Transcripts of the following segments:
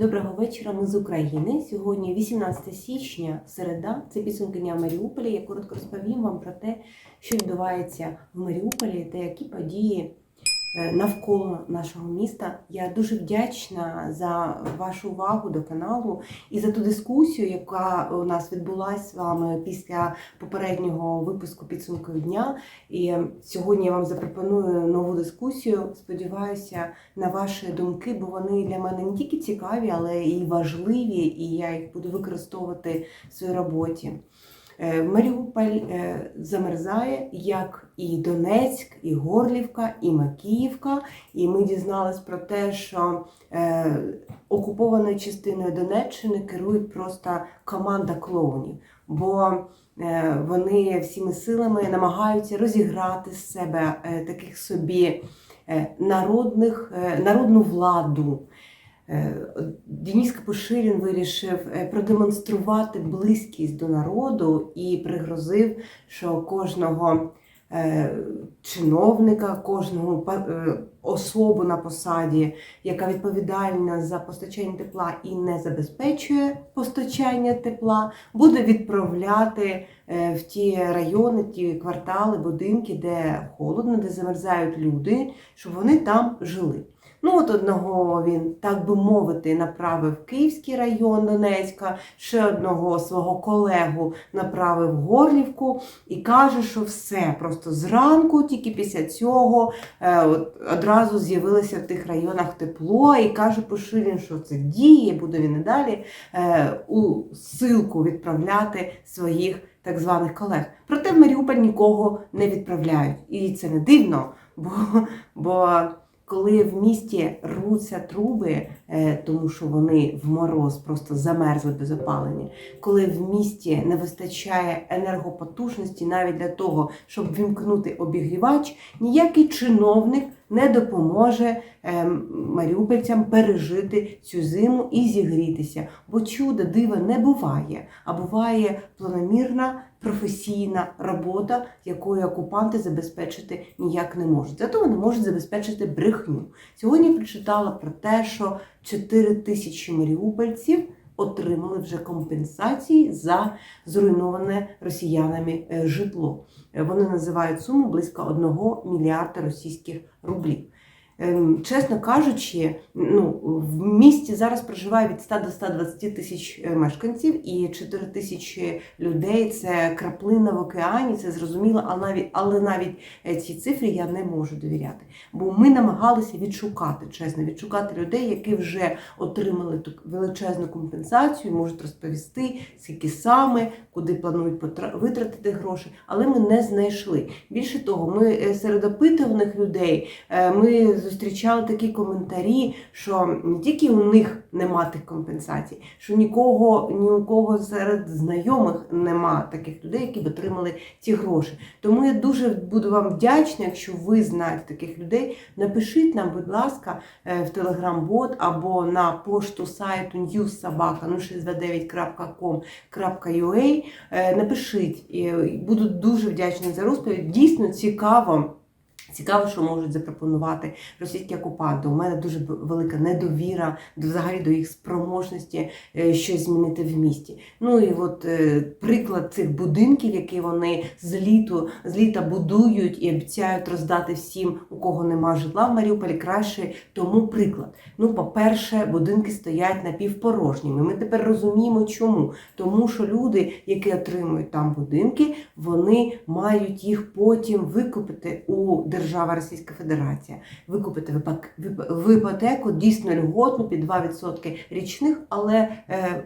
Доброго вечора. Ми з України. Сьогодні 18 січня, середа. Це підсумки дня Маріуполя. Я коротко розповім вам про те, що відбувається в Маріуполі та які події навколо нашого міста. Я дуже вдячна за вашу увагу до каналу і за ту дискусію, яка у нас відбулася з вами після попереднього випуску підсумків дня. І сьогодні я вам запропоную нову дискусію. Сподіваюся на ваші думки, бо вони для мене не тільки цікаві, але і важливі, і я їх буду використовувати в своїй роботі. Е, Маріуполь е, замерзає, як і Донецьк, і Горлівка, і Макіївка. І ми дізнались про те, що е, окупованою частиною Донеччини керують просто команда клоунів. Бо вони всіми силами намагаються розіграти з себе таких собі народних, народну владу. Е, Денис Капуширін вирішив е, продемонструвати близькість до народу і пригрозив, що кожного е, чиновника, кожного особу на посаді, яка відповідальна за постачання тепла і не забезпечує постачання тепла, буде відправляти в ті райони, ті квартали, будинки, де холодно, де замерзають люди, щоб вони там жили. Ну, от одного він, так би мовити, направив Київський район Донецька, ще одного свого колегу направив Горлівку і каже, що все просто зранку, тільки після цього е, от, одразу з'явилося в тих районах тепло, і каже Поширін, що це діє, буде він і далі е, у силку відправляти своїх так званих колег. Проте в Маріуполь нікого не відправляють. І це не дивно, бо, бо коли в місті рвуться труби, е, тому що вони в мороз просто замерзли без опалення, коли в місті не вистачає енергопотужності навіть для того, щоб вімкнути обігрівач, ніякий чиновник не допоможе ем, маріупольцям пережити цю зиму і зігрітися. Бо чуда дива не буває, а буває планомірна професійна робота, якою окупанти забезпечити ніяк не можуть. Зато вони можуть забезпечити брехню. Сьогодні прочитала про те, що 4 тисячі маріупольців отримали вже компенсації за зруйноване росіянами е, житло. Е, Вони називають суму близько 1 мільярда російських рублів. Ем, Чесно кажучи, ну, в місті зараз проживає від 100 до 120 тисяч е, мешканців, і 4 тисячі людей це краплина в океані, це зрозуміло, але навіть, але навіть цій цифрі я не можу довіряти. Бо ми намагалися відшукати, чесно, відшукати людей, які вже отримали ту величезну компенсацію, можуть розповісти, скільки саме, куди планують витратити гроші, але ми не знайшли. Більше того, ми е, серед опитуваних людей е, ми зустрічали такі коментарі, що не тільки у них нема тих компенсацій, що нікого, ні у кого серед знайомих нема таких людей, які б отримали ці гроші. Тому я дуже буду вам вдячна, якщо ви знаєте таких людей. Напишіть нам, будь ласка, е, в телеграм-бот або на пошту сайту newssobaka069.com.ua. Е, Напишіть, буду дуже вдячна за розповідь. Дійсно цікаво. Цікаво, що можуть запропонувати російські окупанти. У мене дуже велика недовіра до взагалі до їх спроможності е, щось змінити в місті. Ну і от е, приклад цих будинків, які вони з літу з літа будують і обіцяють роздати всім, у кого нема житла в Маріуполі, краще тому приклад. Ну, по-перше, будинки стоять напівпорожніми. Ми тепер розуміємо, чому. Тому що люди, які отримують там будинки, вони мають їх потім викупити у держава Російська Федерація, викупити в дійсно льготну під 2% річних, але е,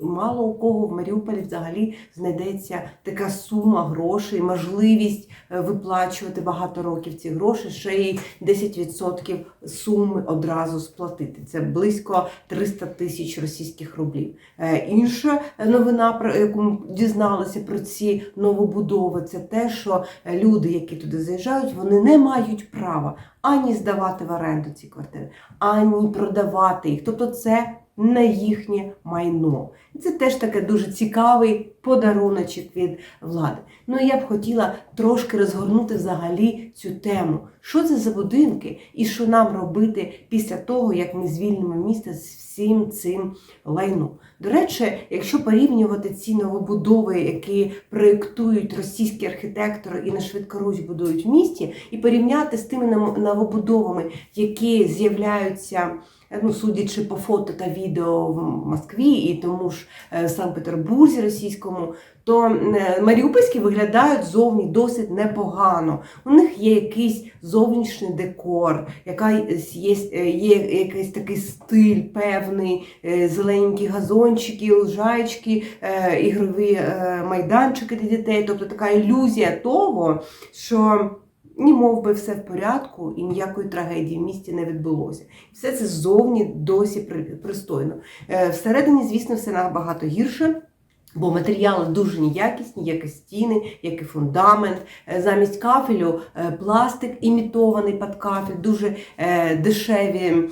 мало у кого в Маріуполі взагалі знайдеться така сума грошей, можливість е, виплачувати багато років ці гроші, ще й 10% суми одразу сплатити. Це близько 300 тисяч російських рублів. Е, Інша новина, про яку ми дізналися про ці новобудови, це те, що люди, які туди заїжджають, вони не мають права ані здавати в оренду ці квартири, ані продавати їх. Тобто це не їхнє майно. Це теж таке дуже цікавий подаруночок від влади. Ну я б хотіла трошки розгорнути взагалі цю тему. Що це за будинки і що нам робити після того, як ми звільнимо місто з всім цим лайном. До речі, якщо порівнювати ці новобудови, які проєктують російські архітектори і на швидкоруч будують в місті, і порівняти з тими новобудовами, які з'являються, ну, судячи по фото та відео в Москві і тому ж е, Санкт-Петербурзі російському, то е, маріупольські виглядають зовні досить непогано. У них є якийсь зовнішній декор, яка є, е, є якийсь такий стиль певний, е, зелененькі газончики, лужайчики, е, ігрові е, майданчики для дітей. Тобто така ілюзія того, що ні мов би все в порядку і ніякої трагедії в місті не відбулося. Все це ззовні досі пристойно. Е, Всередині, звісно, все набагато гірше. Бо матеріали дуже неякісні, як і стіни, як і фундамент. Е, Замість кафелю е, пластик імітований під кафель, дуже е, дешеві,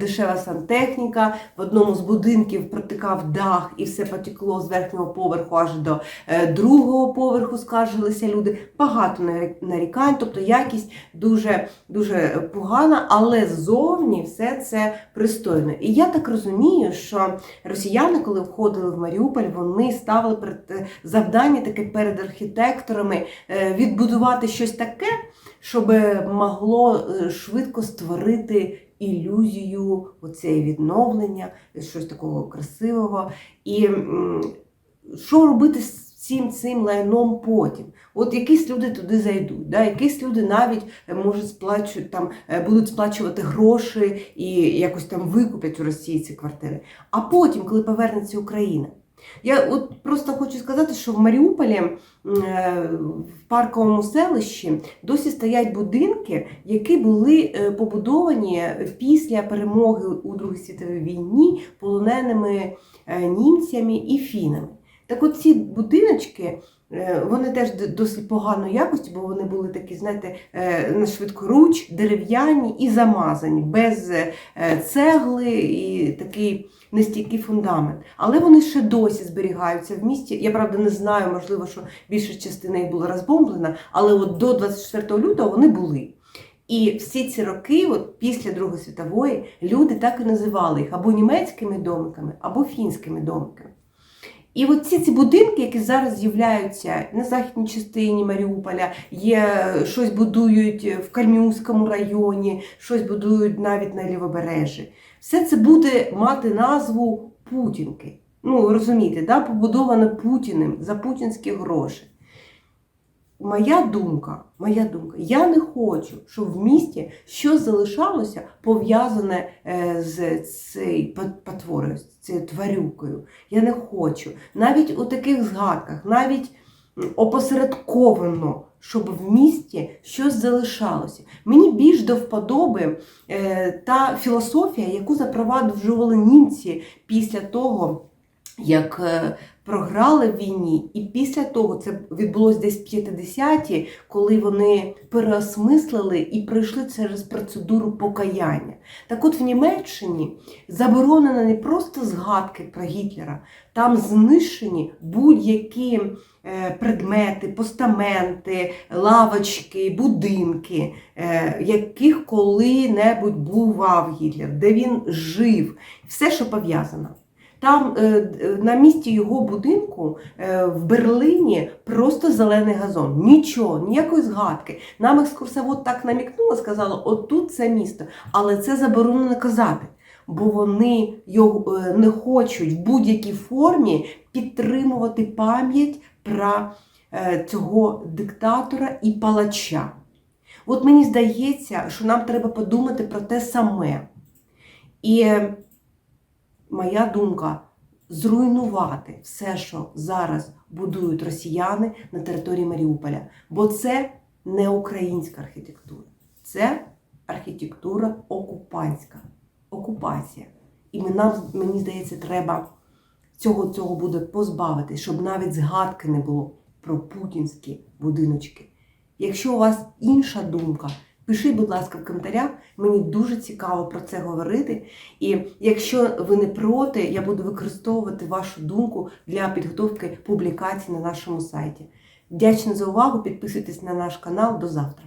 дешева сантехніка. В одному з будинків протикав дах і все потекло з верхнього поверху аж до другого поверху, скаржилися люди. Багато нарікань, тобто якість дуже, дуже погана, але ззовні все це пристойно. І я так розумію, що росіяни, коли входили в Маріуполь, вони ставили перед е, завдання таке перед архітекторами е, відбудувати щось таке, щоб могло е, швидко створити ілюзію оцеї відновлення, щось такого красивого. І що робити з цим цим лайном потім? От якісь люди туди зайдуть, да? якісь люди навіть можуть сплачувати там, будуть сплачувати гроші і якось там викуплять у Росії ці квартири. А потім, коли повернеться Україна. Я от просто хочу сказати, що в Маріуполі е, в парковому селищі досі стоять будинки, які були е, побудовані після перемоги у Другій світовій війні полоненими е, німцями і фінами. Так от ці будиночки, е, вони теж досить поганої якості, бо вони були такі, знаєте, е, на швидкоруч, дерев'яні і замазані, без е, цегли і такий нестійкий фундамент. Але вони ще досі зберігаються в місті. Я правда не знаю, можливо, що більша частина їх була розбомблена, але от до 24 лютого вони були. І всі ці роки, от після Другої світової, люди так і називали їх або німецькими домиками, або фінськими домиками. І от ці, ці будинки, які зараз з'являються на західній частині Маріуполя, є щось будують в Кальмівському районі, щось будують навіть на лівобережжі. Все це буде мати назву Путінки. Ну, розумієте, да? побудоване Путіним за путінські гроші. Моя думка, моя думка, я не хочу, щоб в місті щось залишалося пов'язане е, з цією пот- потворою, з цією тварюкою. Я не хочу. Навіть у таких згадках, навіть опосередковано, щоб в місті щось залишалося. Мені більш до вподоби е, та філософія, яку запроваджували німці після того, як е, програли в війні, і після того це відбулося десь в 50-ті, коли вони переосмислили і пройшли через процедуру покаяння. Так от в Німеччині заборонено не просто згадки про Гітлера, там знищені будь-які е, предмети, постаменти, лавочки, будинки, е, яких коли-небудь бував Гітлер, де він жив, все, що пов'язано. Там е, на місці його будинку е, в Берлині просто зелений газон. Нічого, ніякої згадки. Нам екскурсовод так намікнула, сказала, отут це місто. Але це заборонено казати, бо вони його е, не хочуть в будь-якій формі підтримувати пам'ять про е, цього диктатора і палача. От мені здається, що нам треба подумати про те саме. І е, моя думка зруйнувати все, що зараз будують росіяни на території Маріуполя. Бо це не українська архітектура, це архітектура окупантська, окупація. І нам, мені здається, треба цього, цього буде позбавити, щоб навіть згадки не було про путінські будиночки. Якщо у вас інша думка, Пишіть, будь ласка, в коментарях. Мені дуже цікаво про це говорити. І якщо ви не проти, я буду використовувати вашу думку для підготовки публікацій на нашому сайті. Вдячна за увагу. Підписуйтесь на наш канал. До завтра.